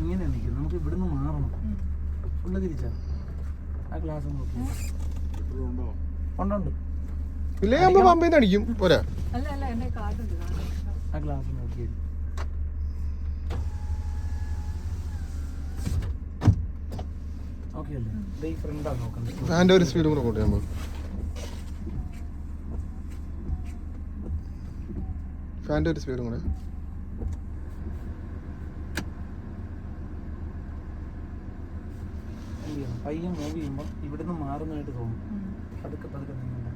ഇങ്ങനെ നിൽക്കും. നമുക്ക് ഇവിടുന്ന് മാറണം. ഫുള്ള് തിരിച്ചാ? ആ ക്ലാസ് നോക്കി. ഉണ്ടുണ്ട് ഇല്ലേ നിന്ന് അടിക്കും. പോരാ. ആ ഗ്ലാസ് നോക്കി ഓക്കെ അല്ലേ ദേ ഈ ഫ്രണ്ടാ നോക്കുന്നത് ഫാന്റെ ഒരു സ്പീഡും കൂടെ കൂട്ടി നമ്മൾ ഫാന്റെ ഒരു സ്പീഡും കൂടെ. ചെയ്യണം പയ്യെ മൂവ് ചെയ്യുമ്പോൾ ഇവിടുന്ന് മാറുന്നതായിട്ട് തോന്നും. പതുക്കെ പതുക്കെ നീങ്ങണ്ട.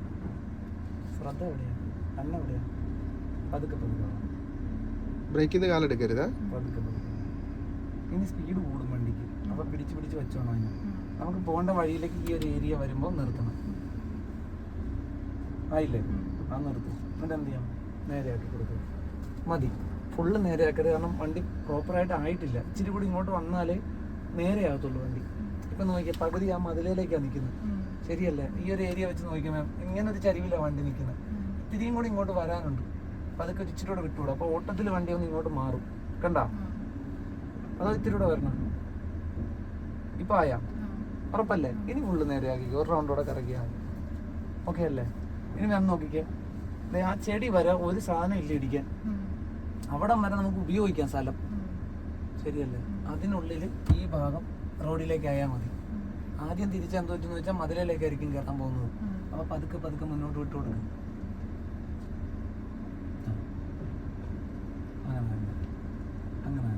ശ്രദ്ധ എവിടെയാണ് കണ്ണെവിടെയാണ് പതുക്കെ പതുക്കെ വേണം. ബ്രേക്കിൽ നിന്ന് കാലെടുക്കരുത് പതുക്കെ പതുക്കെ ഇനി സ്പീഡ് കൂടും വണ്ടിക്ക്. അപ്പോൾ പിടിച്ച് പിടിച്ച് വെച്ചോണം അതിന്. നമുക്ക് പോകേണ്ട വഴിയിലേക്ക് ഈ ഒരു ഏരിയ വരുമ്പോൾ നിർത്തണം. ആയില്ലേ? ആ നിർത്തും. എന്നിട്ട് എന്ത് ചെയ്യാം? നേരെയാക്കി കൊടുക്കുക മതി. ഫുള്ള് നേരെയാക്കരുത്. കാരണം വണ്ടി പ്രോപ്പറായിട്ട് ആയിട്ടില്ല. ഇച്ചിരി കൂടി ഇങ്ങോട്ട് വന്നാലേ നേരെയാകത്തുള്ളൂ വണ്ടി. ഇപ്പം നോക്കിയാൽ പകുതി ആ മതിലേക്കാണ് നിൽക്കുന്നത് ശരിയല്ലേ? ഈ ഒരു ഏരിയ വെച്ച് നോക്കിയാൽ ഇങ്ങനെ ഒരു ചരിവിലാണ് വണ്ടി നിൽക്കുന്നത് ഇത്തിരിയും കൂടി ഇങ്ങോട്ട് വരാനുണ്ട്. അപ്പം അതൊക്കെ ഒരു ഇച്ചിരി കൂടെ വിട്ടുകൂടെ അപ്പോൾ ഓട്ടത്തിൽ വണ്ടി ഒന്ന് ഇങ്ങോട്ട് മാറും. കണ്ട? അതോ ഇത്തിരി കൂടെ വരണം. ഇപ്പം ആയാ? ഉറപ്പല്ലേ? ഇനി ഫുള്ള് നേരെയാക്കി. ഒരു റൗണ്ടോടെ കറക്കിയാൽ മതി. ഓക്കെ അല്ലേ? ഇനി ഞാൻ നോക്കിക്കേ. ആ ചെടി വരെ ഒരു സാധനം ഇല്ല ഇടിക്കാൻ. അവിടം വരെ നമുക്ക് ഉപയോഗിക്കാം സ്ഥലം. ശരിയല്ലേ? അതിനുള്ളിൽ ഈ ഭാഗം റോഡിലേക്ക് ആയാൽ മതി. ആദ്യം തിരിച്ചെന്ത് പറ്റുന്ന വെച്ചാൽ മതിലിലേക്കായിരിക്കും കയറാൻ പോകുന്നത്. അപ്പൊ പതുക്കെ പതുക്കെ മുന്നോട്ട് വിട്ടു കൊടുക്കും. അങ്ങനെ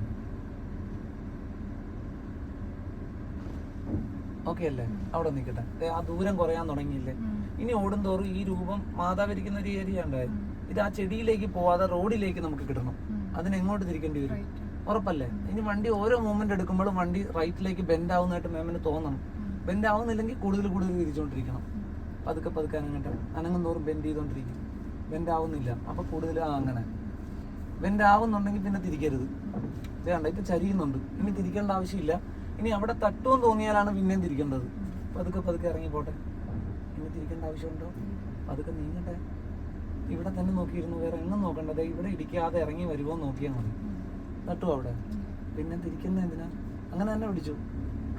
ഓക്കെ അല്ലേ? അവിടെ നിൽക്കട്ടെ ആ ദൂരം കുറയാൻ തുടങ്ങിയില്ലേ? ഇനി ഓടുന്തോറും ഈ രൂപം മാതാവിരിക്കുന്ന ഒരു ഏരിയ ഉണ്ടായി. ഇത് ആ ചെടിയിലേക്ക് പോവാതെ റോഡിലേക്ക് നമുക്ക് കിട്ടണം. അതിനെങ്ങോട്ട് തിരിക്കേണ്ടി വരും? ഉറപ്പല്ലേ? ഇനി വണ്ടി ഓരോ മൂവ്മെന്റ് എടുക്കുമ്പോഴും വണ്ടി റൈറ്റിലേക്ക് ബെൻഡ് ആവുന്നതായിട്ട് മാമിന് തോന്നണം. ബെൻഡ് ആവുന്നില്ലെങ്കിൽ കൂടുതൽ കൂടുതൽ തിരിച്ചുകൊണ്ടിരിക്കണം പതുക്കെ പതുക്കെ അങ്ങനെ അനങ്ങും തോറും ബെൻഡ് ചെയ്തുകൊണ്ടിരിക്കും ബെൻഡ് ആവുന്നില്ല അപ്പൊ കൂടുതൽ അങ്ങനെ. ബെൻഡ് ആവുന്നുണ്ടെങ്കിൽ പിന്നെ തിരിക്കരുത്. വേണ്ട ഇപ്പൊ ചരിയുന്നുണ്ട്. ഇനി തിരിക്കേണ്ട ആവശ്യമില്ല. ഇനി അവിടെ തട്ടുമെന്ന് തോന്നിയാലാണ് പിന്നെയും തിരിക്കേണ്ടത്. പതുക്കെ പതുക്കെ ഇറങ്ങി പോട്ടെ. ഇനി തിരിക്കേണ്ട ആവശ്യമുണ്ടോ? പതുക്കെ നീങ്ങട്ടെ. ഇവിടെ തന്നെ നോക്കിയിരുന്നു. വേറെ എങ്ങും നോക്കണ്ടത് ഇവിടെ ഇടിക്കാതെ ഇറങ്ങി വരുമോ നോക്കിയാൽ മതി. തട്ടു അവിടെ? പിന്നെ തിരിക്കുന്ന എന്തിനാ? അങ്ങനെ തന്നെ പിടിച്ചു.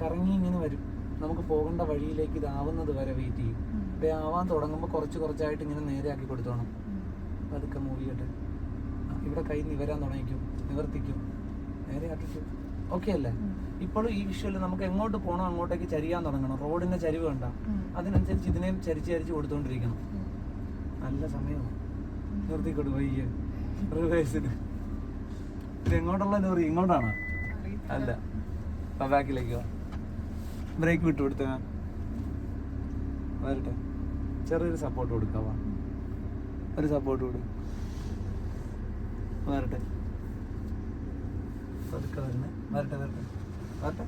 കറങ്ങി ഇങ്ങനെ വരും. നമുക്ക് പോകേണ്ട വഴിയിലേക്ക് ഇതാവുന്നത് വരെ വെയിറ്റ് ചെയ്യും. അപ്പൊ ആവാൻ തുടങ്ങുമ്പോൾ കുറച്ച് കുറച്ചായിട്ട് ഇങ്ങനെ നേരെയാക്കി കൊടുത്തോണം. പതുക്കെ മൂവ് ചെയ്യട്ടെ ഇവിടെ കൈ നിവരാൻ തുടങ്ങിക്കും. നിവർത്തിക്കും. നേരെയാക്കിക്കും. ഓക്കെ അല്ലേ? ഇപ്പോഴും ഈ വിഷ്വൽ നമുക്ക് എങ്ങോട്ട് പോകണോ അങ്ങോട്ടേക്ക് ചരിയാൻ തുടങ്ങണം. റോഡിന്റെ ചരിവ് കണ്ട. അതിനനുസരിച്ച് ഇതിനെയും ചരിച്ച് ചരിച്ച് കൊടുത്തോണ്ടിരിക്കണം. നല്ല സമയമാണ് നിർത്തിക്കൊടു വയ്യ റിവേഴ്സിന് ഇത് എങ്ങോട്ടുള്ള ഇങ്ങോട്ടാണ്? അല്ല. ബാക്കിലേക്ക് ബ്രേക്ക് വിട്ടു കൊടുത്ത വരട്ടെ. ചെറിയൊരു സപ്പോർട്ട് കൊടുക്കാവാ ഒരു സപ്പോർട്ട് കൊടു. വരട്ടെ. പതുക്കെ വരണേ. വരട്ടെ വരട്ടെ. വരട്ടെ.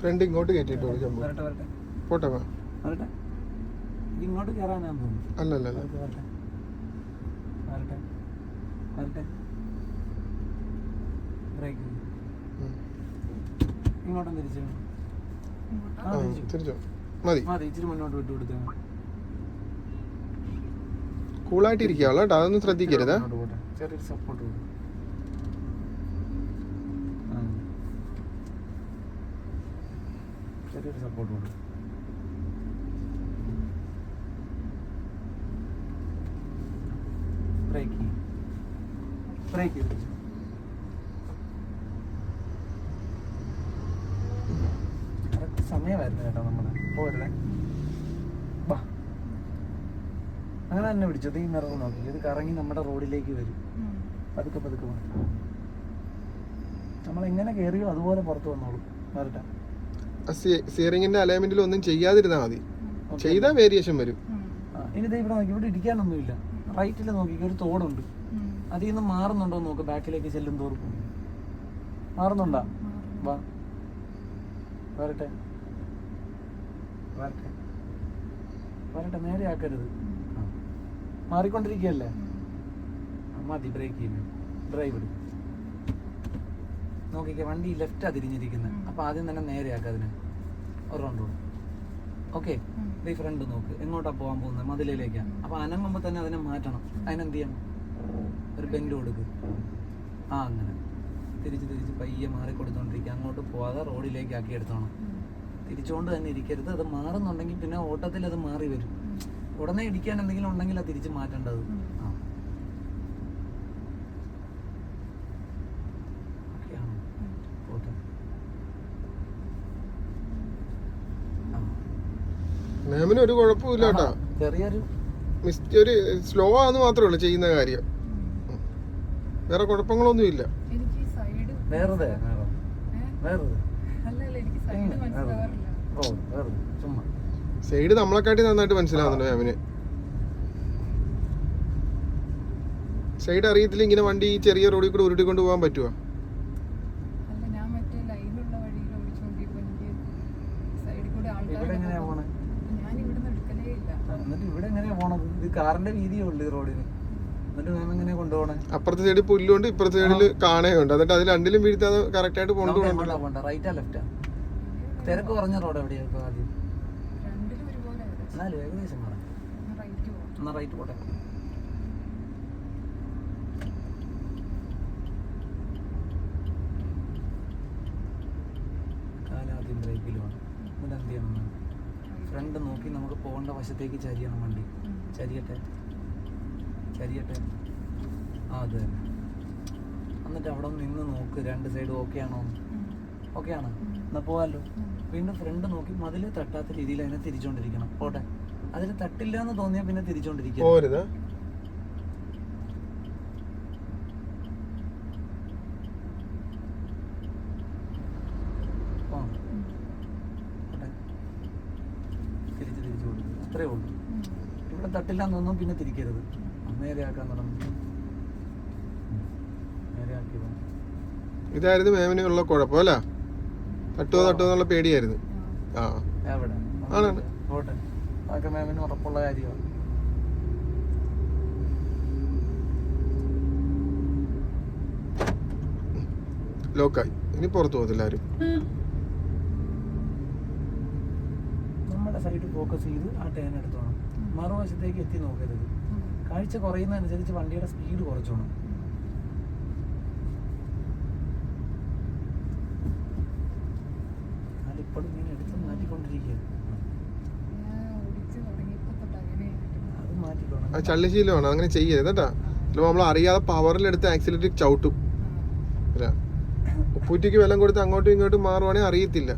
ഫ്രണ്ട് ഇങ്ങോട്ട് കയറ്റിട്ട് വിളിക്കാൻ പോകും വരട്ടെ വരട്ടെ. പോട്ടെ വാ. വരട്ടെ. ഇങ്ങോട്ട് കയറാനാണ് തോന്നുന്നു അല്ല അല്ല അല്ല വരട്ടെ വരട്ടെ വരട്ടെ. വരട്ടെ. ബ്രേക്ക്. ഇങ്ങോട്ടും തിരിച്ചു. തിരിച്ചു. മതി. മതി ഇച്ചിരി മുന്നോട്ട് വിട്ടു കൊടുത്താൽ കൂളായിട്ട് കേട്ടോ അതൊന്നും ശ്രദ്ധിക്കരുത്. ചെറിയൊരു സപ്പോർട്ട് കൊടുക്കും. ആ. ചെറിയൊരു സപ്പോർട്ട് കൊടുക്കും. ബ്രേക്ക് ബ്രേക്ക് ചെയ്ത് വെച്ചു. കറക്റ്റ് സമയമായിരുന്നു കേട്ടോ നമ്മുടെ പോരല്ലേ ബാ. അങ്ങനെ തന്നെ പിടിച്ചത് ഈ നിറവ് നോക്കി. ഇത് കറങ്ങി നമ്മുടെ റോഡിലേക്ക് വരും. പതുക്കെ പതുക്കെ വന്നു. നമ്മൾ എങ്ങനെ കയറിയോ അതുപോലെ പുറത്ത് വന്നോളൂ. വരട്ടെ. സ്റ്റിയറിംഗിന്റെ അലൈൻമെന്റിൽ ഒന്നും ചെയ്യാതിരുന്നാൽ മതി. ചെയ്താൽ വേരിയേഷൻ വരും. ഇനി ദേ ഇവിടെ നോക്കി. ഇവിടെ ഇടിക്കാനൊന്നുമില്ല റൈറ്റിൽ നോക്കി ഒരു തോടുണ്ട്. അതിൽ നിന്ന് മാറുന്നുണ്ടോ നോക്ക്. ബാക്കിലേക്ക് ചെല്ലും തോറും. മാറുന്നുണ്ടോ? വാ. വരട്ടെ. വരട്ടെ. വരട്ടെ നേരെ ആക്കരുത്. മാറിക്കൊണ്ടിരിക്കുകയല്ലേ? മതി ബ്രേക്ക് ചെയ്യുന്നു ഡ്രൈവ് എടുക്കും നോക്കിക്കേ വണ്ടി ലെഫ്റ്റാണ് തിരിഞ്ഞിരിക്കുന്നത് അപ്പൊ ആദ്യം തന്നെ നേരെ ആക്കുക അതിന്. ഒരു റൗണ്ട് ഓക്കെ ഈ ഫ്രണ്ട് നോക്ക്. എങ്ങോട്ടാ പോകാൻ പോകുന്നത് മതിലയിലേക്കാണ് അപ്പോൾ അനങ്ങുമ്പോൾ തന്നെ അതിനെ മാറ്റണം. അതിനെന്ത് ചെയ്യണം ഒരു ബെൻഡ് കൊടുക്ക്. ആ അങ്ങനെ. തിരിച്ച് തിരിച്ച് പയ്യെ മാറി കൊടുത്തോണ്ടിരിക്കുക അങ്ങോട്ട് പോകാതെ റോഡിലേക്ക് ആക്കി എടുത്തോണം. തിരിച്ചുകൊണ്ട് തന്നെ ഇരിക്കരുത്. അത് മാറുന്നുണ്ടെങ്കിൽ പിന്നെ ഓട്ടത്തിൽ അത് മാറി വരും. ഉടനെ ഇടിക്കാൻ എന്തെങ്കിലും ഉണ്ടെങ്കിൽ അത് തിരിച്ച് മാറ്റേണ്ടത്. ആ. ഓക്കെയാണോ? മാമിന് ഒരു കുഴപ്പമില്ല കേട്ടോ. ചെറിയൊരു ഒരു സ്ലോ ആന്ന് മാത്രമേ ഉള്ളൂ ചെയ്യുന്ന കാര്യം. വേറെ കുഴപ്പങ്ങളൊന്നും ഇല്ല വേറെ വേറെ എനിക്ക് സൈഡ് നമ്മളെക്കാട്ടി നന്നായിട്ട് മനസ്സിലാവുന്നുണ്ട് മാമിന്. സൈഡ് അറിയത്തില്ല ഇങ്ങനെ വണ്ടി ഈ ചെറിയ റോഡിൽ കൂടെ ഉരുട്ടിക്കൊണ്ട് പോകാൻ പറ്റുമോ കാറിന്റെ വീതിയേ ഉള്ളു റോഡിന് അപ്പുറത്തെ സൈഡിൽ പുല്ലുണ്ട് ഇപ്പുറത്തെ സൈഡിൽ ഉണ്ട് എന്നിട്ട് അതിൽ രണ്ടിലും വീഴ്ത്താതെ കറക്റ്റ് ആയിട്ട് കൊണ്ടുപോകണം റൈറ്റാ ലെഫ്റ്റാ തിരക്ക് കുറഞ്ഞ റോഡ് എവിടെയാണ് ഇപ്പൊ ആദ്യം? എന്നാലും ഏകദേശം പറഞ്ഞു എന്നാൽ റൈറ്റ് പോട്ടെ. കാലാദ്യം എന്നിട്ട് എന്ത് ചെയ്യണം ഫ്രണ്ട് നോക്കി നമുക്ക് പോകേണ്ട വശത്തേക്ക് ചരിയണം വണ്ടി. ചരിയട്ടെ? ചരിയട്ടെ? ആ അത് തന്നെ. എന്നിട്ട് അവിടെ നിന്ന് നോക്ക് രണ്ട് സൈഡ് ഓക്കെ ആണോ ഓക്കെ ആണോ? എന്നാ പോവാലോ വീണ്ടും ഫ്രണ്ട് നോക്കി മതിൽ തട്ടാത്ത രീതിയിൽ അതിനെ തിരിച്ചോണ്ടിരിക്കണം. പോട്ടെ. അതിന് തട്ടില്ല എന്ന് തോന്നിയാൽ പിന്നെ തിരിച്ചോണ്ടിരിക്കും പോരുത്. തിരിച്ച് തിരിച്ചു കൊടുക്കും. അത്രേ ഉള്ളൂ. ഇവിടെ തട്ടില്ല തോന്നും പിന്നെ തിരിക്കരുത്. നേരെ ആക്കാൻ തുടങ്ങി. ഇതായിരുന്നു മേമിനുള്ള ഉള്ള തട്ടുമോ തട്ടുവോ തട്ടുവോ എന്നുള്ള പേടിയായിരുന്നു. ആ. ആണാണ്. പോട്ടെ. അതൊക്കെ മാമിന് ഉറപ്പുള്ള കാര്യമാണ് ലോക്കായി. ഇനി പുറത്തു പോകത്തില്ല ആരും. നമ്മുടെ സൈഡ് ഫോക്കസ് ചെയ്ത് ആ ടേൺ എടുത്തോണം. മറുവശത്തേക്ക് എത്തി നോക്കരുത്. കാഴ്ച കുറയുന്നതനുസരിച്ച് വണ്ടിയുടെ സ്പീഡ് കുറച്ചോണം അതിപ്പോഴും ഇങ്ങനെ എടുത്ത് മാറ്റിക്കൊണ്ടിരിക്കുക ഞാൻ ഓടിച്ച് തുടങ്ങിയപ്പോ തൊട്ട് അങ്ങനെയായിരുന്നു അത് മാറ്റിക്കോണം ആ ചള്ളിശീലമാണ് അങ്ങനെ ചെയ്യരുത് കേട്ടാ. ചിലപ്പോൾ നമ്മൾ അറിയാതെ പവറിലെടുത്ത് ആക്സിലേറ്റർ ചവിട്ടും. അല്ല ഉപ്പൂറ്റിക്ക് വെള്ളം കൊടുത്ത് അങ്ങോട്ടും ഇങ്ങോട്ടും മാറുവാണെങ്കിൽ അറിയത്തില്ല.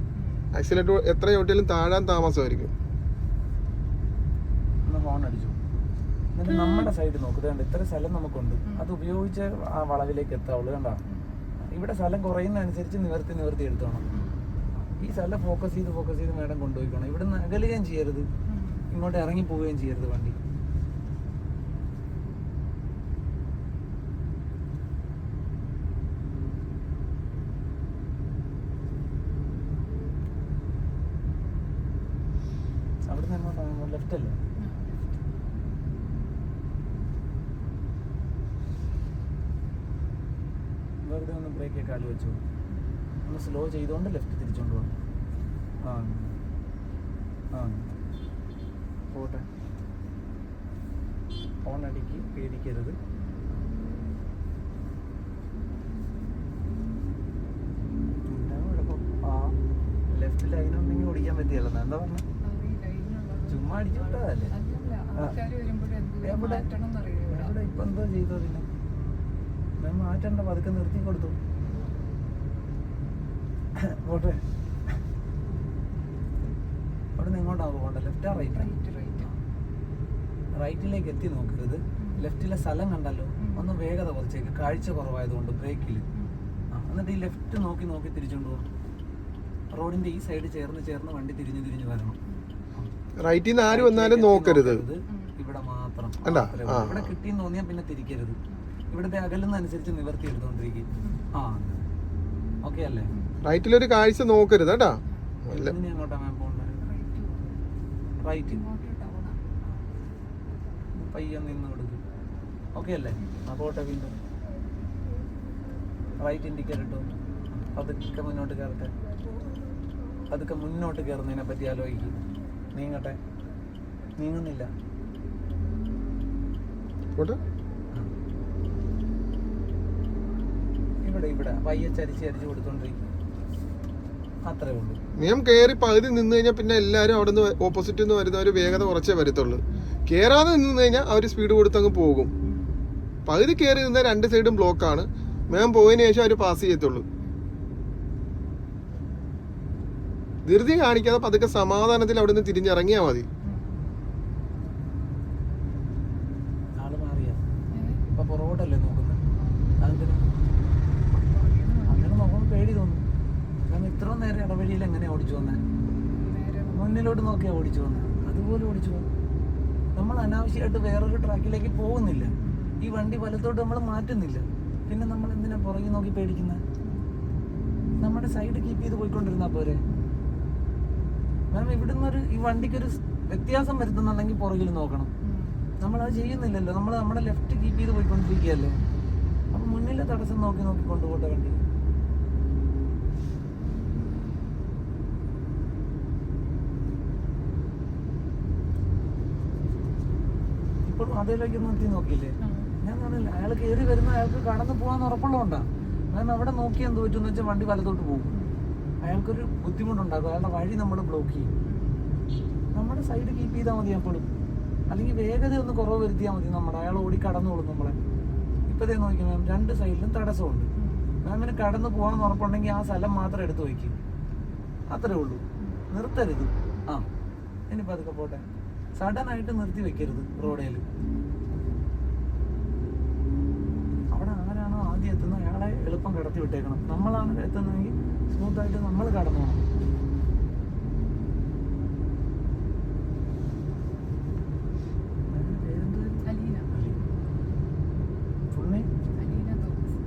ആക്സിലേറ്റർ എത്ര ചവിട്ടിയാലും താഴാൻ താമസമായിരിക്കും. നമ്മുടെ സൈഡ് കണ്ടോ ഇത്ര സ്ഥലം നമുക്കുണ്ട്. അത് ഉപയോഗിച്ച് ആ വളവിലേക്ക് എത്താവുള്ളൂ കണ്ടോ. ഇവിടെ സ്ഥലം കുറയുന്നതനുസരിച്ച് നിവർത്തി നിവർത്തി എടുത്തോണം ഈ സ്ഥലം ഫോക്കസ് ചെയ്ത് ഫോക്കസ് ചെയ്ത് മേഡം കൊണ്ടുപോയിക്കോണം ഇവിടെ നിന്ന് അകലുകയും ചെയ്യരുത്. ഇങ്ങോട്ട് ഇറങ്ങി പോവുകയും ചെയ്യരുത് വണ്ടി അവിടുന്ന് എങ്ങോട്ടാണ് ലെഫ്റ്റ് അല്ലേ വെറുതെ ഒന്ന് ബ്രേക്ക് കാൽ വെച്ചു. ഒന്ന് സ്ലോ ചെയ്തുകൊണ്ട് ലെഫ്റ്റ് തിരിച്ചുകൊണ്ട് പോകണം ആ. ആ. പോട്ടെ. ഫോൺ അടിക്ക് പേടിക്കരുത്. ലെഫ്റ്റ് ലൈനുണ്ടെങ്കിൽ ഓടിക്കാൻ ചുമ്മാ അടിച്ചു വിട്ടതല്ലേ അല്ലല്ല ആൾക്കാർ വരുമ്പോഴും എന്ത് എവിടെ? ഇപ്പൊ എന്താ ചെയ്തോ പിന്നെ മാറ്റണ്ട പതുക്കെ നിർത്തി കൊടുത്തു പോട്ടെ. അവിടെ നിന്ന് എങ്ങോട്ടാ പോകണ്ട ലെഫ്റ്റാ റൈറ്റ് റൈറ്റ് റൈറ്റ് റൈറ്റിലേക്ക് എത്തി നോക്കരുത്. ലെഫ്റ്റിലെ സ്ഥലം കണ്ടല്ലോ. ഒന്ന് വേഗത കുറച്ചേക്ക്. കാഴ്ച കുറവായതുകൊണ്ട് ബ്രേക്കിൽ എന്നിട്ട് ഈ ലെഫ്റ്റ് നോക്കി നോക്കി തിരിച്ചുകൊണ്ട് പോകും റോഡിന്റെ ഈ സൈഡ് ചേർന്ന് ചേർന്ന് വണ്ടി തിരിഞ്ഞു തിരിഞ്ഞു വരണം. റൈറ്റിൽ നിന്ന് ആര് വന്നാലും നോക്കരുത്. ഇവിടെ മാത്രം. ഇവിടെ കിട്ടിയെന്ന് തോന്നിയാൽ പിന്നെ തിരിക്കരുത്. ഇവിടുത്തെ അകലുന്നതനുസരിച്ച് നിവർത്തി എടുത്തോണ്ടിരിക്കും ആ ഓക്കെ അല്ലേ? റൈറ്റിലൊരു കാഴ്ച നോക്കരുത് കേട്ടാ. റൈറ്റ് റൈറ്റ് ഇങ്ങോട്ട് പയ്യെ നിന്ന് കൊടുക്കും. ഓക്കെ അല്ലേ? വീണ്ടും. റൈറ്റ് ഇൻഡിക്കേറ്റർ ഇട്ടോ. പതുക്കെ മുന്നോട്ട് കയറട്ടെ. പതുക്കെ മുന്നോട്ട് കയറുന്നതിനെ പറ്റി ആലോചിക്കും. നീങ്ങട്ടെ. നീങ്ങുന്നില്ല. ഇവിടെ ഇവിടെ. പയ്യെ ചരിച്ച് ചരിച്ച് കൊടുത്തോണ്ടിരിക്കും. ഉള്ളൂ. നിയം കയറി പകുതി നിന്ന് കഴിഞ്ഞാൽ പിന്നെ എല്ലാവരും അവിടെ നിന്ന് ഓപ്പോസിറ്റ് നിന്ന് വരുന്നവർ വേഗത കുറച്ചേ വരത്തുള്ളൂ. കയറാതെ നിന്ന് കഴിഞ്ഞാൽ അവർ സ്പീഡ് കൊടുത്ത് അങ്ങ് പോകും. പകുതി കയറി നിന്നാൽ രണ്ട് സൈഡും ബ്ലോക്കാണ് മാം പോയതിന് ശേഷം അവർ പാസ് ചെയ്യത്തുള്ളൂ. ധൃതി കാണിക്കാതെ പതുക്കെ സമാധാനത്തിൽ അവിടെ നിന്ന് തിരിഞ്ഞിറങ്ങിയാൽ മതി ആൾ മാറിയാ ഏഹ് ഇപ്പൊ പുറകോട്ടല്ലേ നോക്കുന്നത് അതെന്തിനാ അങ്ങനെ നോക്കുമ്പോൾ പേടി തോന്നും കാരണം ഇത്ര നേരം ഇടവഴിയിൽ എങ്ങനെ ഓടിച്ചു വന്നേ നേരെ മുന്നിലോട്ട് നോക്കിയാ ഓടിച്ചു വന്നത് അതുപോലെ ഓടിച്ചു വന്നു നമ്മൾ അനാവശ്യമായിട്ട് വേറൊരു ട്രാക്കിലേക്ക് പോകുന്നില്ല. ഈ വണ്ടി വലത്തോട്ട് നമ്മൾ മാറ്റുന്നില്ല. പിന്നെ നമ്മൾ എന്തിനാ പുറകെ നോക്കി പേടിക്കുന്നത് നമ്മുടെ സൈഡ് കീപ്പ് ചെയ്ത് പോയിക്കൊണ്ടിരുന്നാ പോരെ? മാം ഇവിടുന്ന് ഒരു ഈ വണ്ടിക്കൊരു വ്യത്യാസം വരുത്തുന്നുണ്ടെങ്കിൽ പുറകിൽ നോക്കണം. നമ്മൾ അത് ചെയ്യുന്നില്ലല്ലോ. നമ്മൾ നമ്മുടെ ലെഫ്റ്റ് കീപ്പ് ചെയ്ത് പോയിക്കൊണ്ടിരിക്കുകയല്ലേ? അപ്പൊ മുന്നിലെ തടസ്സം നോക്കി നോക്കി കൊണ്ടുപോട്ടെ വണ്ടി. ഇപ്പോഴും ഒന്ന് എത്തി നോക്കിയില്ലേ? ഞാൻ പറഞ്ഞില്ല അയാൾ കയറി വരുന്ന അയാൾക്ക് കടന്നു പോകാൻ ഉറപ്പുള്ളതുകൊണ്ടാ. ഞാൻ അവിടെ നോക്കി എന്ത് പറ്റുമെന്ന് വെച്ചാൽ വണ്ടി വലത്തോട്ട് പോകും. അയാൾക്കൊരു ബുദ്ധിമുട്ടുണ്ടാകും അയാളുടെ വഴി നമ്മൾ ബ്ലോക്ക് ചെയ്യും. നമ്മുടെ സൈഡ് കീപ്പ് ചെയ്താൽ മതി എപ്പോഴും അല്ലെങ്കിൽ വേഗത ഒന്ന് കുറവ് വരുത്തിയാൽ മതി നമ്മുടെ. അയാൾ ഓടി കടന്നോളും നമ്മളെ. ഇപ്പത്തേ നോക്കി മാം രണ്ട് സൈഡിലും തടസ്സമുണ്ട്. മാമിന് കടന്നു പോകാൻ ഉറപ്പുണ്ടെങ്കിൽ ആ സ്ഥലം മാത്രം എടുത്തു വയ്ക്കും. അത്രേ ഉള്ളൂ. നിർത്തരുത്. ആ. ഇനി പതുക്കെ പോട്ടെ. സഡൻ ആയിട്ട് നിർത്തി വെക്കരുത് റോഡേൽ അവിടെ ആരാണോ ആദ്യം എത്തുന്നത്? അയാളെ എളുപ്പം കടത്തി വിട്ടേക്കണം. നമ്മളാണ് എത്തുന്നതെങ്കിൽ സ്മൂത്ത് ആയിട്ട് നമ്മൾ കടന്നു പോകണം അലീന ഫുൾ നെയിം അലീന തോമസ്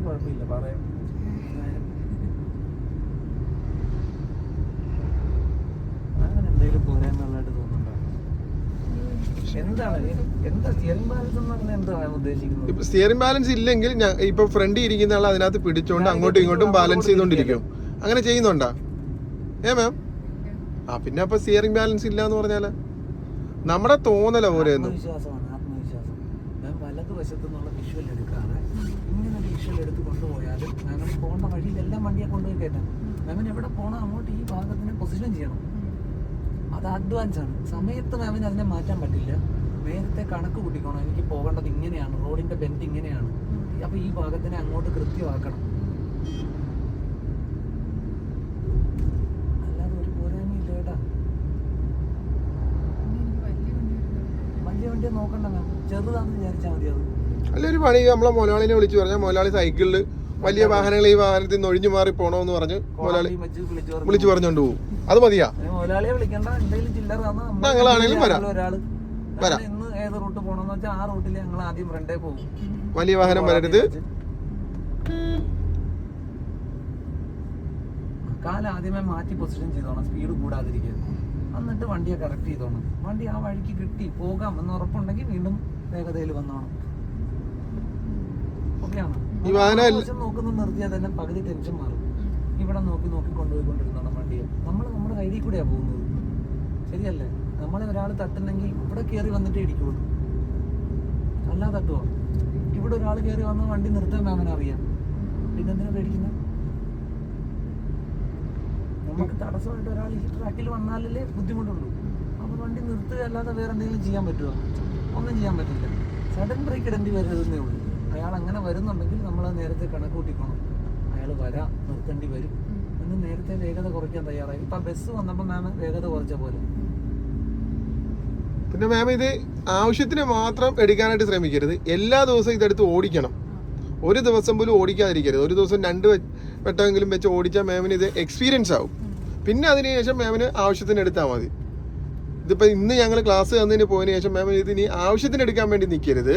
കുഴപ്പമില്ല പറയാം അങ്ങനെ എന്തെങ്കിലും പോരാന്നുള്ളതായിട്ട് തോന്നുന്നുണ്ടോ എന്താണ് ഈ- എന്താ സ്റ്റിയറിംഗ് ബാലൻസ് എന്ന് പറഞ്ഞാൽ എന്താണ് ഉദ്ദേശിക്കുന്നത് ഇപ്പൊ സ്റ്റിയറിംഗ് ബാലൻസ് ഇല്ലെങ്കിൽ ഞാൻ ഇപ്പൊ ഫ്രണ്ട് ഇരിക്കുന്ന ആൾ അതിനകത്ത് പിടിച്ചോണ്ട് അങ്ങോട്ടും ഇങ്ങോട്ടും ബാലൻസ് ചെയ്തോണ്ടിരിക്കും. അങ്ങനെ ചെയ്യുന്നുണ്ടാ? ഏ മാം ആ പിന്നെ അപ്പൊ സ്റ്റിയറിംഗ് ബാലൻസ് ഇല്ല എന്ന് പറഞ്ഞാൽ? നമ്മുടെ തോന്നല പോലെ ആത്മവിശ്വാസമാണ് ആത്മവിശ്വാസം. ഞാൻ വലത് വിഷ്വൽ എടുക്കാതെ ഇങ്ങനെ ഒരു വിഷ്വൽ എടുത്ത് കൊണ്ടുപോയാലും ഞങ്ങൾ പോകുന്ന വഴിയിലെല്ലാം വണ്ടിയെ കൊണ്ടുപോയി കയറ്റാം. മാമിന് എവിടെ പോകണം അങ്ങോട്ട് ഈ ഭാഗത്തിനെ പൊസിഷൻ ചെയ്യണം. അത് അഡ്വാൻസ് ആണ്. സമയത്ത് മാമിന് അതിനെ മാറ്റാൻ പറ്റില്ല. നേരത്തെ കണക്ക് കൂട്ടിക്കോണം. എനിക്ക് പോകേണ്ടത് ഇങ്ങനെയാണ്. റോഡിന്റെ ബെൻഡ് ഇങ്ങനെയാണ്. അപ്പൊ ഈ ഭാഗത്തിനെ അങ്ങോട്ട് കൃത്യമാക്കണം. അല്ലാതെ ഒരു പോരായ്മയില്ല കേട്ടാ. വലിയ വണ്ടി വണ്ടിയെ നോക്കണ്ട മാം ചെറുതാണെന്ന് വിചാരിച്ചാൽ മതി അത്. അല്ല ഒരു പണി നമ്മളെ മുതലാളിനെ വിളിച്ചു പറഞ്ഞാൽ മുതലാളി സൈക്കിളിൽ വലിയ വാഹനങ്ങൾ ഈ വാഹനത്തിൽ നിന്ന് ഒഴിഞ്ഞു മാറി പോണോന്ന് പറഞ്ഞ് മുതലാളി വിളിച്ചു പറഞ്ഞു. വിളിച്ചു പറഞ്ഞോണ്ട് പോകും അത് മതിയാ. മുതലാളിയെ വിളിക്കണ്ട. എന്തെങ്കിലും ചില്ലറ തന്നാ നമ്മൾ ഞങ്ങളാണേലും വരാം. ഒരാൾ. വരാം. ഞങ്ങൾ ഇന്ന് ഏത് റൂട്ട് പോകണമെന്ന് വെച്ചാൽ ആ റൂട്ടിൽ ഞങ്ങൾ ആദ്യം ഫ്രണ്ടേ പോകും. വലിയ വാഹനം വരരുത്. കാൽ ആദ്യമേ മാറ്റി പൊസിഷൻ ചെയ്തോണം. സ്പീഡ് കൂടാതിരിക്കുക എന്നിട്ട് വണ്ടിയെ കറക്റ്റ് ചെയ്തോണം. വണ്ടി ആ വഴിക്ക് കിട്ടി. പോകാം എന്ന് ഉറപ്പുണ്ടെങ്കിൽ വീണ്ടും വേഗതയിൽ വന്നോണം. ഓക്കെയാണോ ഈ വാഹനം എല്ല- നോക്കുന്ന നിർത്തിയാൽ തന്നെ പകുതി ടെൻഷൻ മാറും. ഇവിടെ നോക്കി നോക്കി കൊണ്ടുപോയിക്കൊണ്ടിരുന്ന വണ്ടിയെ നമ്മൾ നമ്മുടെ കയ്യിൽ കൂടെയാ പോകുന്നത്. ശരിയല്ലേ? നമ്മളെ ഒരാൾ തട്ടുന്നെങ്കിൽ ഇവിടെ കയറി വന്നിട്ടേ ഇടിക്കുള്ളൂ അല്ലാ തട്ടുവോ? ഇവിടെ ഒരാൾ കയറി വന്ന വണ്ടി നിർത്താൻ മാമന് അറിയാം. പിന്നെന്തിനാ പേടിക്കുന്നത് നമുക്ക് തടസ്സമായിട്ട് ഒരാൾ ഈ ട്രാക്കിൽ വന്നാലല്ലേ ബുദ്ധിമുട്ടുള്ളൂ. അപ്പോൾ വണ്ടി നിർത്തുക അല്ലാതെ വേറെ എന്തെങ്കിലും ചെയ്യാൻ പറ്റുമോ ഒന്നും ചെയ്യാൻ പറ്റില്ല. സഡൻ ബ്രേക്ക് ഇടേണ്ടി വരരുതെന്നേ ഉള്ളൂ. അയാൾ അങ്ങനെ വരുന്നുണ്ടെങ്കിൽ നമ്മൾ നേരത്തെ കണക്ക് കൂട്ടിക്കണം. അയാൾ വരാ നിർത്തേണ്ടി വരും. എന്ന് നേരത്തെ വേഗത കുറയ്ക്കാൻ തയ്യാറായി. ഇപ്പം ബസ് വന്നപ്പോൾ മാം വേഗത കുറച്ച പോലെ. പിന്നെ മാം ഇത് ആവശ്യത്തിന് മാത്രം എടുക്കാനായിട്ട് ശ്രമിക്കരുത്. എല്ലാ ദിവസവും ഇതെടുത്ത് ഓടിക്കണം. ഒരു ദിവസം പോലും ഓടിക്കാതിരിക്കരുത്. ഒരു ദിവസം രണ്ട് വട്ടമെങ്കിലും വെച്ച് ഓടിച്ചാൽ മാമിന് ഇത് എക്സ്പീരിയൻസ് ആവും. പിന്നെ അതിനുശേഷം മാമിന് ആവശ്യത്തിന് എടുത്താൽ മതി. ഇതിപ്പോൾ ഇന്ന് ഞങ്ങൾ ക്ലാസ് തന്നതിന് പോയതിന് ശേഷം മാമിന് ഇത് ഇനി ആവശ്യത്തിന് എടുക്കാൻ വേണ്ടി നിൽക്കരുത്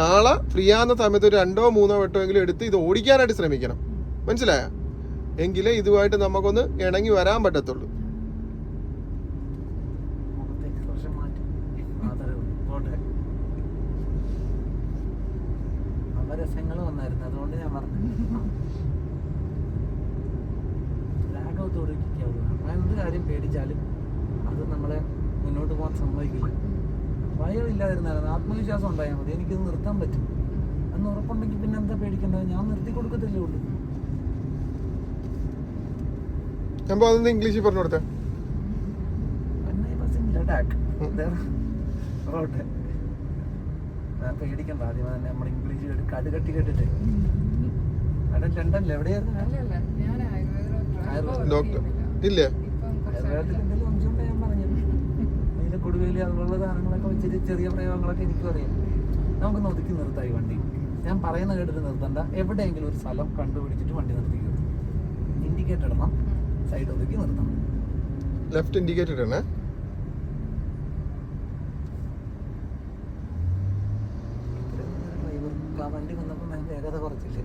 നാളെ ഫ്രീ ആകുന്ന സമയത്ത് ഒരു രണ്ടോ മൂന്നോ വട്ടമെങ്കിലും എടുത്ത് ഇത് ഓടിക്കാനായിട്ട് ശ്രമിക്കണം. മനസ്സിലായ? എങ്കിലേ ഇതുമായിട്ട് നമുക്കൊന്ന് ഇണങ്ങി വരാൻ പറ്റത്തുള്ളൂ. വന്നായിരുന്നു. അതുകൊണ്ട് ഞാൻ പറഞ്ഞു. അത് ആത്മവിശ്വാസം ഉണ്ടായാൽ മതി. എനിക്കിത് നിർത്താൻ പറ്റും. എന്ന് ഉറപ്പുണ്ടെങ്കിൽ പിന്നെ എന്താ പേടിക്കേണ്ടത്? ഞാൻ നിർത്തി കൊടുക്കത്തില്ലേ ഉള്ളൂ. ഞാൻ അതൊന്ന് ഇംഗ്ലീഷിൽ പറഞ്ഞു കൊടുത്തേ? പേടിക്കണ്ട. ആദ്യം തന്നെ നമ്മൾ ഇംഗ്ലീഷ് കേട്ട് കടുകട്ടി കേട്ടിട്ട് അവിടെ ലണ്ടനിൽ എവിടെയായിരുന്നു? അല്ലല്ല ഞാൻ ആയുർവേദ ആയുർവേദ ഡോക്ടർ. ഇല്ലേ? കൊടുവേലി അതുപോലുള്ള സാധനങ്ങളൊക്കെ വെച്ചിട്ട് ചെറിയ പ്രയോഗങ്ങളൊക്കെ എനിക്കും അറിയാം. നമുക്ക് ഒതുക്കി നിർത്തായി വണ്ടി. ഞാൻ പറയുന്ന കേട്ടിട്ട് നിർത്തണ്ട. എവിടെയെങ്കിലും ഒരു സ്ഥലം കണ്ടുപിടിച്ചിട്ട് വണ്ടി നിർത്തിക്കുക ഇൻഡിക്കേറ്റ് ഇടണം. സൈഡ് ഒതുക്കി നിർത്തണം. ലെഫ്റ്റ് ഇൻഡിക്കേറ്റർ ആണ്. ആ വണ്ടി വന്നപ്പോൾ ഞാൻ വേഗത കുറച്ചില്ലേ?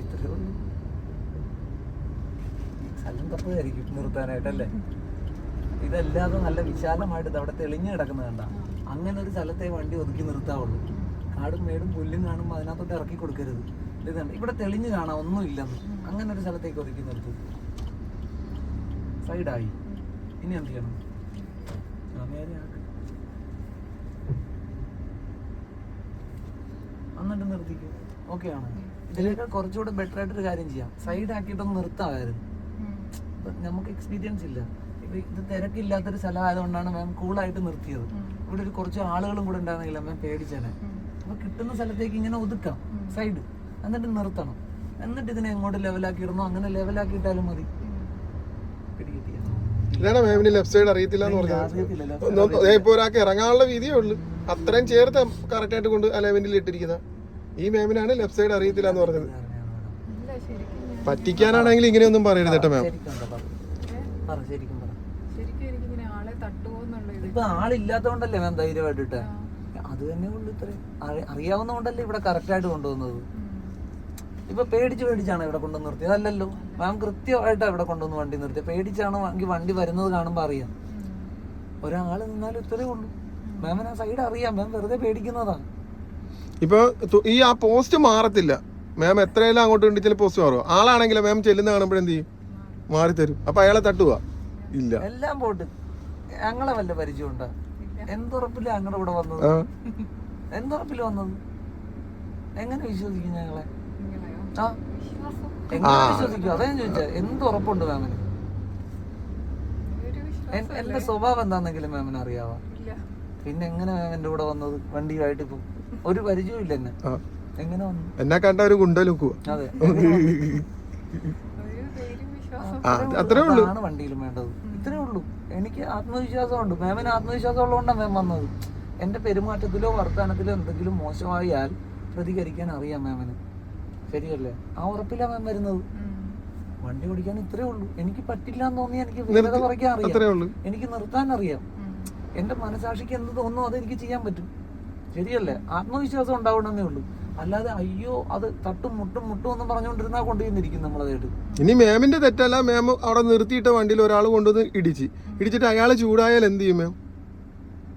ഇത്രയേ ഉള്ളൂ. സ്ഥലം തപ്പതായിരിക്കും നിർത്താനായിട്ടല്ലേ? ഇതല്ലാതെ നല്ല വിശാലമായിട്ട് ഇത് അവിടെ തെളിഞ്ഞു കിടക്കുന്നത് കണ്ട. അങ്ങനെ ഒരു സ്ഥലത്തെ വണ്ടി ഒതുക്കി നിർത്താവുള്ളൂ. കാടും മേടും പുല്ലും കാണുമ്പോൾ അതിനകത്തോട്ട് ഇറക്കി കൊടുക്കരുത്. ഇത് ഇവിടെ തെളിഞ്ഞു കാണാം ഒന്നും ഇല്ലെന്ന് അങ്ങനെ ഒരു സ്ഥലത്തേക്ക് ഒതുക്കി നിർത്തും. സൈഡായി ഇനി എന്ത് ചെയ്യണം. എന്നിട്ട് നിർത്തിക്കും. ഓക്കെ ആണ്? ഇതിനേക്കാൾ കുറച്ചുകൂടെ ബെറ്റർ ആയിട്ടൊരു കാര്യം ചെയ്യാം. സൈഡ് ആക്കിയിട്ടൊന്ന് നിർത്താമായിരുന്നു. നമുക്ക് എക്സ്പീരിയൻസ് ഇല്ല. ഇപ്പൊ ഇത് തിരക്കില്ലാത്തൊരു സ്ഥലം ആയതുകൊണ്ടാണ് മാം കൂളായിട്ട് നിർത്തിയത്. ഇവിടെ ഒരു കുറച്ച് ആളുകളും കൂടെ ഉണ്ടായിരുന്നില്ല മാം പേടിച്ചേനെ. അപ്പൊ കിട്ടുന്ന സ്ഥലത്തേക്ക് ഇങ്ങനെ ഒതുക്കാം. സൈഡ് എന്നിട്ട് നിർത്തണം. എന്നിട്ട് ഇതിനെ എങ്ങോട്ട് ലെവലാക്കി ഇടണോ അങ്ങനെ ലെവലാക്കി ഇട്ടാലും മതി. ഇതാണ് മാമിന് ലെഫ്റ്റ് സൈഡ് അറിയത്തില്ല എന്ന് പറഞ്ഞത്. ഇപ്പൊ ഒരാൾക്ക് ഇറങ്ങാനുള്ള വീതിയേ ഉള്ളൂ. അത്രയും ചേർത്ത് കറക്റ്റ് ആയിട്ട് കൊണ്ട് അലവന്റിൽ ഇട്ടിരിക്കുന്ന. ഈ മാമിനാണ് ലെഫ്റ്റ് സൈഡ് അറിയത്തില്ല എന്ന് പറഞ്ഞത്. പറ്റിക്കാനാണെങ്കിൽ ഇങ്ങനെയൊന്നും പറയരുത് കേട്ടോ മാം ഇപ്പൊ ആളില്ലാത്തോണ്ടല്ലേ മാം ധൈര്യമായിട്ട് ഇട്ടേ? ആ. അത് തന്നെ ഉള്ളു ഇത്ര അറിയാവുന്നതുകൊണ്ടല്ലേ ഇവിടെ കറക്റ്റ് ആയിട്ട് കൊണ്ടുവന്നത്. ഇപ്പൊ പേടിച്ച് പേടിച്ചാണ് ഇവിടെ കൊണ്ടുവന്ന് നിർത്തിയത്. അല്ലല്ലോ മാം കൃത്യമായിട്ടാണ് ഇവിടെ കൊണ്ടുവന്ന് വണ്ടി നിർത്തിയത് പേടിച്ചാണ് എങ്കിൽ വണ്ടി വരുന്നത് കാണുമ്പോൾ അറിയാം. ഒരാൾ നിന്നാലും ഇത്രേ ഉള്ളൂ. മാമിന് ആ സൈഡ് അറിയാം. മാം വെറുതെ പേടിക്കുന്നതാണ് ഇപ്പൊ ഈ ആ പോസ്റ്റ് മാറത്തില്ല. മാം എത്രയെല്ലാം അങ്ങോട്ട് കണ്ടിച്ചാൽ പോസ്റ്റ് മാറുക ആളാണെങ്കിൽ മാം ചെല്ലുന്ന കാണുമ്പോൾ എന്ത് ചെയ്യും? മാറി തരും അപ്പൊ അയാളെ തട്ടുക ഇല്ല. എല്ലാം പോട്ട്. ഞങ്ങളെ വല്ല പരിചയമുണ്ടാ? എന്തുറപ്പില്ല ഞങ്ങളുടെ ഇവിടെ വന്നത്? എന്തുറപ്പില്ല വന്നത്? എങ്ങനെ വിശ്വസിക്കും ഞങ്ങളെ? എങ്ങനെ. വിശ്വസിക്കും അതാ ഞാൻ ചോദിച്ചത് എന്തുറപ്പുണ്ട് മാമിന് ഒരു എൻ- എന്റെ സ്വഭാവം എന്താണെങ്കിലും മാമിന് അറിയാവാ? ഇല്ല. പിന്നെ എങ്ങനെ മാമിന്റെ കൂടെ വന്നത്? വണ്ടിയുമായിട്ട് ഇപ്പൊ ഒരു പരിചയവും ഇല്ല എന്നെ. എങ്ങനെ വന്നു? എന്നെ കണ്ട ഒരു ഗുണ്ട ലുക്കുക അതെ അത്രേ ഉള്ളൂ. അതാണ് വണ്ടിയിലും വേണ്ടത്. ഇത്രേ ഉള്ളൂ. എനിക്ക് ആത്മവിശ്വാസമുണ്ട്. മാമിന് ആത്മവിശ്വാസം ഉള്ളതുകൊണ്ടാണ് മാം വന്നത്. എന്റെ പെരുമാറ്റത്തിലോ വർത്തമാനത്തിലോ എന്തെങ്കിലും മോശമായാൽ പ്രതികരിക്കാൻ അറിയാം മാമിന് ശരിയല്ലേ? ആ ഉറപ്പില്ല മാം വരുന്നത്. വണ്ടി ഓടിക്കാൻ ഇത്രേ ഉള്ളൂ. എനിക്ക് പറ്റില്ല എന്ന് തോന്നി എനിക്ക് വേഗത കുറയ്ക്കാൻ അറിയാം. എനിക്ക് നിർത്താൻ അറിയാം. എന്റെ മനസാക്ഷിക്ക് എന്ത് തോന്നുന്നു അത് എനിക്ക് ചെയ്യാൻ പറ്റും. ശരിയല്ലേ? ആത്മവിശ്വാസം ഉണ്ടാവണമെന്നേ ഉള്ളൂ. അല്ലാതെ അയ്യോ അത് തട്ടും മുട്ടും മുട്ടും എന്ന് പറഞ്ഞുകൊണ്ടിരുന്നാ കൊണ്ടുവന്നിരിക്കും നമ്മളതായിട്ട് ഇനി മാമിന്റെ തെറ്റല്ല. മാം അവിടെ നിർത്തിയിട്ട വണ്ടിയിൽ ഒരാൾ കൊണ്ടുവന്ന് ഇടിച്ച്. ഇടിച്ചിട്ട് അയാൾ ചൂടായാൽ എന്ത് ചെയ്യും മാം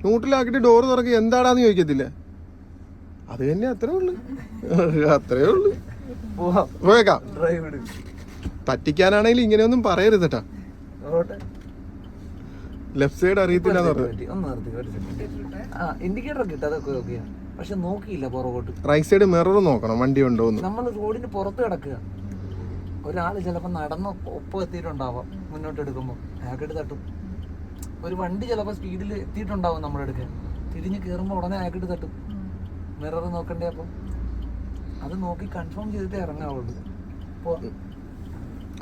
നൂട്ടിലാക്കിട്ട് ഡോറ് തുറക്കി. എന്താടാന്ന് ചോദിക്കത്തില്ല. അത് തന്നെ അത്രേ ഉള്ളു. അത്രേ ഉള്ളു. പോയേക്കാം. പറ്റിക്കാനാണെങ്കിൽ ഇങ്ങനെയൊന്നും പറയരുത് കേട്ടാ ലെഫ്റ്റ് സൈഡ് അറിയത്തില്ല ഇൻഡിക്കേറ്റർ ഒക്കെ നോക്കിയാ. പക്ഷെ നോക്കിയില്ല പുറകോട്ട്. റൈറ്റ് സൈഡ് മിറർ നോക്കണം വണ്ടി ഉണ്ടോ നമ്മൾ റോഡിന് പുറത്ത് കിടക്കുക. ഒരാൾ ചിലപ്പോൾ നടന്ന് ഒപ്പം എത്തിയിട്ടുണ്ടാവാം മുന്നോട്ട് എടുക്കുമ്പോൾ അയാൾക്കിട്ട് തട്ടും. ഒരു വണ്ടി ചിലപ്പോൾ സ്പീഡിൽ എത്തിയിട്ടുണ്ടാവും നമ്മുടെ അടുക്ക് തിരിഞ്ഞ് കയറുമ്പോൾ ഉടനെ അയാൾക്കിട്ട് തട്ടും. മിറർ നോക്കണ്ടേ അപ്പം? അത് നോക്കി കൺഫേം ചെയ്തിട്ട് ഇറങ്ങാവുള്ളൂ.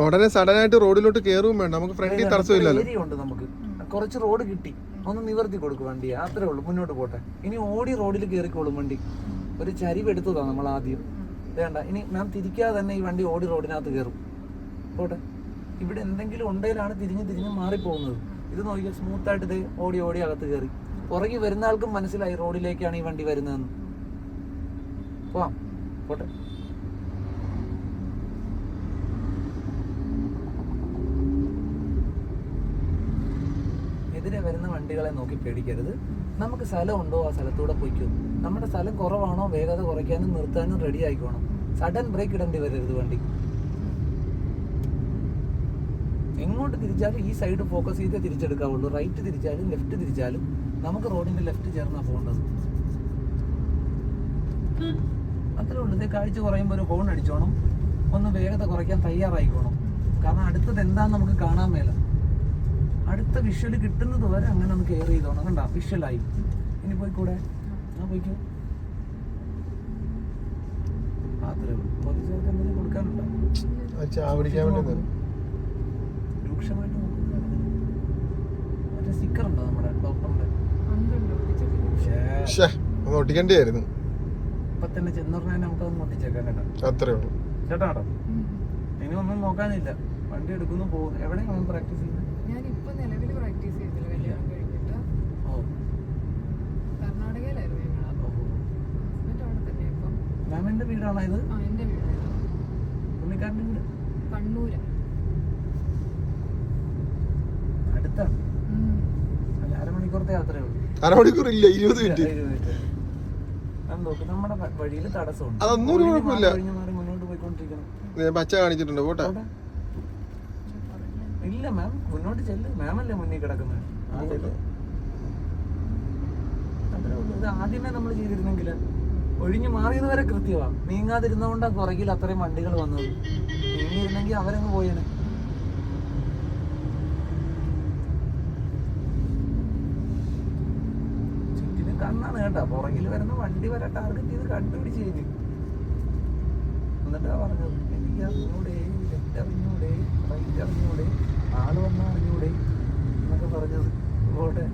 ഉടനെ സഡൻ ആയിട്ട് റോഡിലോട്ട് കയറുകയും വേണ്ട. നമുക്ക് ഫ്രണ്ടിൽ തടസ്സമില്ലല്ലോ ഉണ്ട് നമുക്ക്. കുറച്ച് റോഡ് കിട്ടി. ഒന്ന് നിവർത്തി കൊടുക്കും വണ്ടി. അത്രേ ഉള്ളൂ. മുന്നോട്ട് പോട്ടെ. ഇനി ഓടി റോഡിൽ കേറിക്കോളും വണ്ടി. ഒരു ചരിവ് എടുത്തതാ നമ്മൾ ആദ്യം. വേണ്ട. ഇനി മാം തിരിക്കാതെ തന്നെ ഈ വണ്ടി ഓടി റോഡിനകത്ത് കയറും പോട്ടെ. ഇവിടെ എന്തെങ്കിലും ഉണ്ടെങ്കിലാണ് തിരിഞ്ഞ് തിരിഞ്ഞ് മാറിപ്പോകുന്നത്. ഇത് നോക്കിയാൽ സ്മൂത്ത് ആയിട്ട് ഇത് ഓടി ഓടി അകത്ത് കയറി പുറകെ വരുന്ന ആൾക്കും മനസ്സിലായി റോഡിലേക്കാണ് ഈ വണ്ടി വരുന്നതെന്ന്. പോവാം. പോട്ടെ. എതിരെ വരുന്ന വണ്ടികളെ നോക്കി പേടിക്കരുത്. നമുക്ക് സ്ഥലമുണ്ടോ ആ സ്ഥലത്തൂടെ പോയിക്കോ നമ്മുടെ സ്ഥലം കുറവാണോ വേഗത കുറയ്ക്കാനും നിർത്താനും റെഡി ആയിക്കോണം. സഡൻ ബ്രേക്ക് ഇടേണ്ടി വരരുത് വണ്ടി. എങ്ങോട്ട് തിരിച്ചാലും ഈ സൈഡ് ഫോക്കസ് ചെയ്തേ തിരിച്ചെടുക്കാവുള്ളൂ. റൈറ്റ് തിരിച്ചാലും ലെഫ്റ്റ് തിരിച്ചാലും നമുക്ക് റോഡിന്റെ ലെഫ്റ്റ് ചേർന്നാ പോകേണ്ടത്. അത്രേ ഉള്ളൂ ഇത് കാഴ്ച കുറയുമ്പോൾ ഒരു ഹോൺ അടിച്ചോണം. ഒന്ന് വേഗത കുറയ്ക്കാൻ തയ്യാറായിക്കോണം. കാരണം അടുത്തത് എന്താന്ന് നമുക്ക് കാണാൻ മേല. അടുത്ത വിഷ്വൽ കിട്ടുന്നത് വരെ അങ്ങനെ ഒന്ന് കെയർ ചെയ്തോണം. കണ്ട? വിഷ്വലായി ഇനി പോയിക്കൂടെ? ആ പോയിക്കോ. അത്രേ ഉള്ളൂ. എന്തെങ്കിലും കൊടുക്കാനുണ്ടോ. രൂക്ഷമായിട്ട് മറ്റേ സ്റ്റിക്കർ ഉണ്ടോ നമ്മുടെ ഡോക്ടറിന്റെ ഒട്ടിക്കേണ്ടിയായിരുന്നു. തന്നെ ചെന്നുടനെ നമുക്ക് അത് ഒട്ടിച്ചേക്കാം കേട്ടോ. അത്രേ ഉള്ളൂ. ചേട്ടാ കേട്ടോ ഇനി ഒന്നും നോക്കാനില്ല. വണ്ടി എടുക്കുന്നു പോകുന്നു എവിടെയാണ് പ്രാക്ടീസ് ചെയ്യുന്നത് ഞാൻ ഇപ്പൊ നിലവിൽ പ്രാക്ടീസ് ചെയ്തില്ല. കല്യാണം കഴിഞ്ഞിട്ട്. ഓ. കർണാടകയിലായിരുന്നു ഞങ്ങൾ ഹസ്ബൻഡ് അവിടെ തന്നെ ഇപ്പം. മാമിന്റെ വീടാണോ ഇത്? ആ എന്റെ വീടാണ്. പുള്ളിക്കാരന്റെ വീട്? കണ്ണൂര്. അടുത്താണ് ഉം. അല്ല അരമണിക്കൂറത്തെ യാത്രയേ ഉള്ളൂ. അരമണിക്കൂർ ഇല്ല ഇരുപത് മിനിറ്റ് നോക്ക് നമ്മുടെ വഴിയിൽ തടസ്സമുണ്ട്. അതൊന്നും ഒരു കുഴപ്പമില്ല. മുന്നോട്ട് പോയിക്കൊണ്ടിരിക്കണം. ഞാൻ പച്ച കാണിച്ചിട്ടുണ്ട് പോട്ടെ. ഇല്ല മാം മുന്നോട്ട് ചെല്ല്. മാം അല്ലേ മുന്നിൽ കിടക്കുന്നത് ഇത് ആദ്യമേ നമ്മൾ ചെയ്തിരുന്നെങ്കിൽ ഒഴിഞ്ഞു മാറിയത് വരെ കൃത്യമാണ് നീങ്ങാതിരുന്നതുകൊണ്ടാണ് പുറകിൽ അത്രയും വണ്ടികൾ വന്നത്. നീങ്ങിയിരുന്നെങ്കിൽ അവരങ്ങ് പോയേനെ. കേട്ടോ പുറകിൽ വരുന്ന വണ്ടി വരെ ടാർഗറ്റ് ചെയ്ത് കണ്ടുപിടിച്ച് കഴിഞ്ഞു എന്നിട്ടാ പറഞ്ഞത് എനിക്ക് അറിഞ്ഞൂടെ ലെഫ്റ്റ് അറിഞ്ഞൂടെ റൈറ്റ് അറിഞ്ഞൂടെ ആൾ വന്നാൽ അറിഞ്ഞൂടെ എന്നൊക്കെ പറഞ്ഞത്. പോട്ടെ